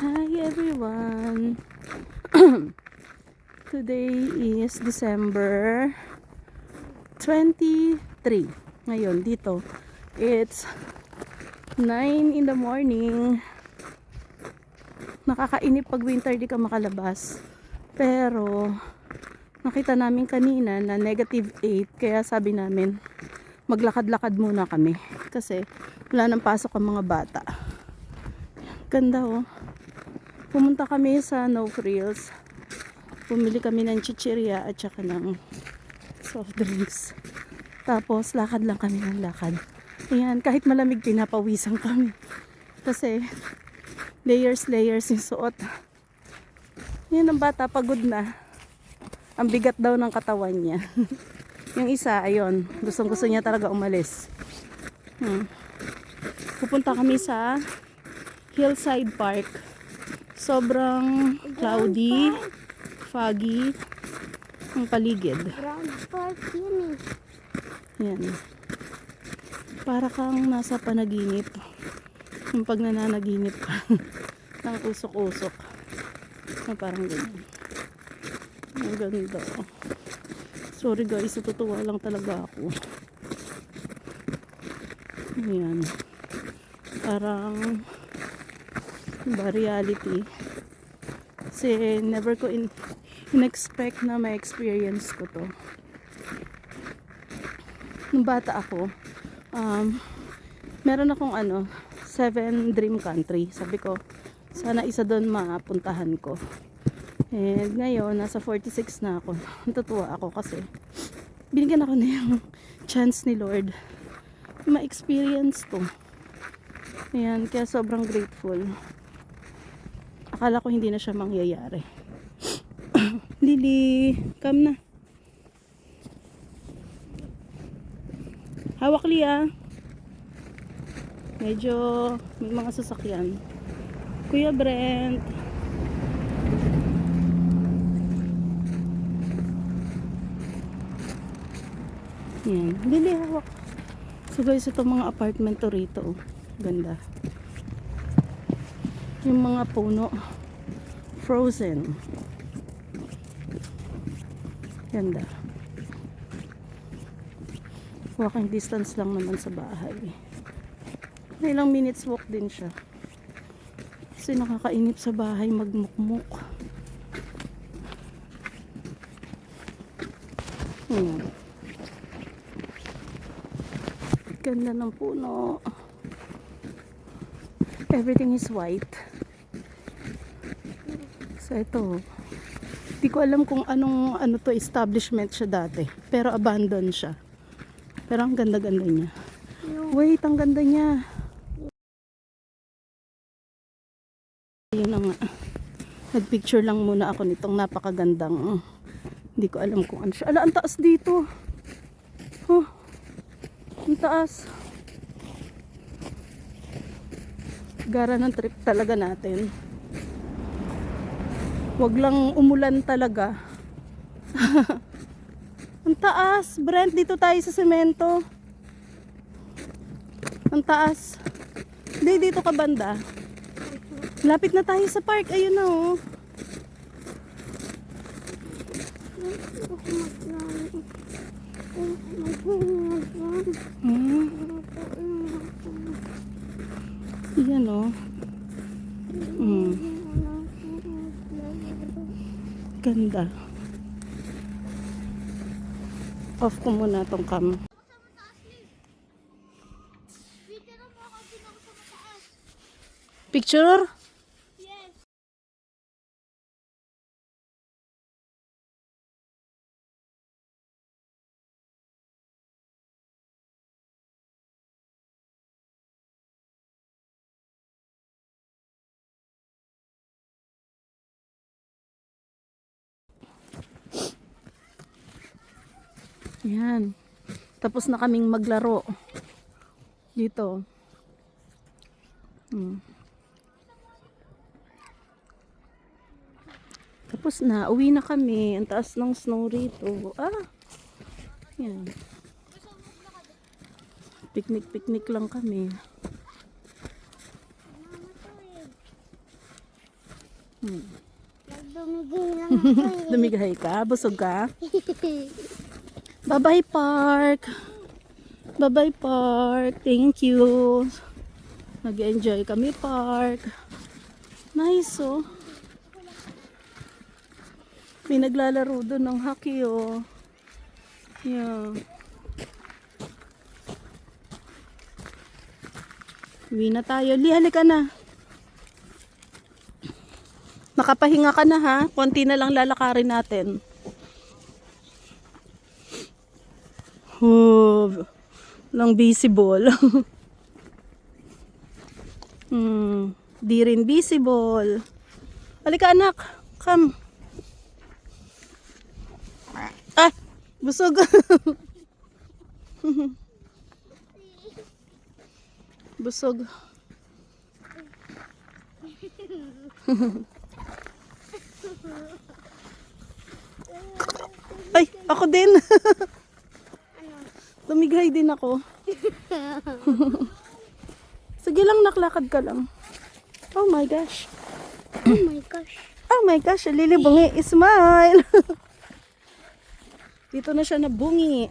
Hi everyone. Today is December 23. Ngayon dito it's 9 in the morning. Nakakainip pag winter di ka makalabas. Pero nakita namin kanina na negative 8 kaya sabi namin maglakad-lakad muna kami kasi wala nang pasok ang mga bata. Ganda oh. Pumunta kami sa No Frills. Pumili kami ng chichirya at saka ng soft drinks. Tapos lakad lang kami ng lakad. Ayan, kahit malamig pinapawisan kami. Kasi layers layers yung suot. Yan ang bata pagod na. Ang bigat daw ng katawan niya. yung isa, ayun, gustong gusto niya talaga umalis. Hmm. Pupunta kami sa Hillside Park. Sobrang cloudy, foggy ang paligid. Yan. Para kang nasa panaginip. Yung pag nananaginip ka ng usok-usok. Na parang ganyan. Ang ganda. Sorry guys, natutuwa lang talaga ako. Ayan. Parang ba reality. Kasi never ko in, in-expect na may experience ko to nung bata ako, um, meron akong ano, seven dream country. Sabi ko, sana isa doon mapuntahan ko. And ngayon, nasa 46 na ako. Natutuwa ako kasi binigyan ako na yung chance ni Lord ma-experience to. Ayan, kaya sobrang grateful. Akala ko hindi na siya mangyayari. Lily, come na. Hawak Lia. Medyo may mga sasakyan. Kuya Brent. Yan. Lili, hawak. So guys, ito mga apartment to rito. oh. Ganda. Yung mga puno. Frozen. Ganda. Walking distance lang naman sa bahay. May ilang minutes walk din siya. Kasi nakakainip sa bahay magmukmuk. Ayan. Ganda ng puno. Everything is white. So ito. Hindi ko alam kung anong ano to establishment siya dati. Pero abandoned siya. Pero ang ganda-ganda niya. Wait, ang ganda niya. Yun na nga. Nagpicture lang muna ako nitong napakagandang. uh, Hindi ko alam kung ano siya. Ala, ang taas dito. Oh, ang taas. Gara ng trip talaga natin. Wag lang umulan talaga. Ang taas. Brent, dito tayo sa semento. Ang taas. Hindi, dito ka banda. Lapit na tayo sa park. Ayun na oh. Hmm. Yan oh. Hmm. Ganda. Off ko muna tong cam. Picture? Yan. Tapos na kaming maglaro. Dito. Hmm. Tapos na. Uwi na kami. Ang taas ng snow rito. Ah. Yan. Picnic-picnic lang kami. Hmm. Ako eh. Ka? Busog ka? Bye-bye, park. Bye-bye, park. Thank you. Nag-enjoy kami, park. Nice, oh. May naglalaro doon ng hockey, oh. Yeah. Uwi na tayo. Li, halika na. Nakapahinga ka na ha. Konti na lang lalakarin natin. Oh, lang visible. hmm, di rin visible. Halika anak, come. Ah, busog. busog. Ay, ako din. Lumigay din ako. Sige lang, naklakad ka lang. Oh my gosh. Oh my gosh. Oh my gosh, lilibungi. Smile. Dito na siya nabungi.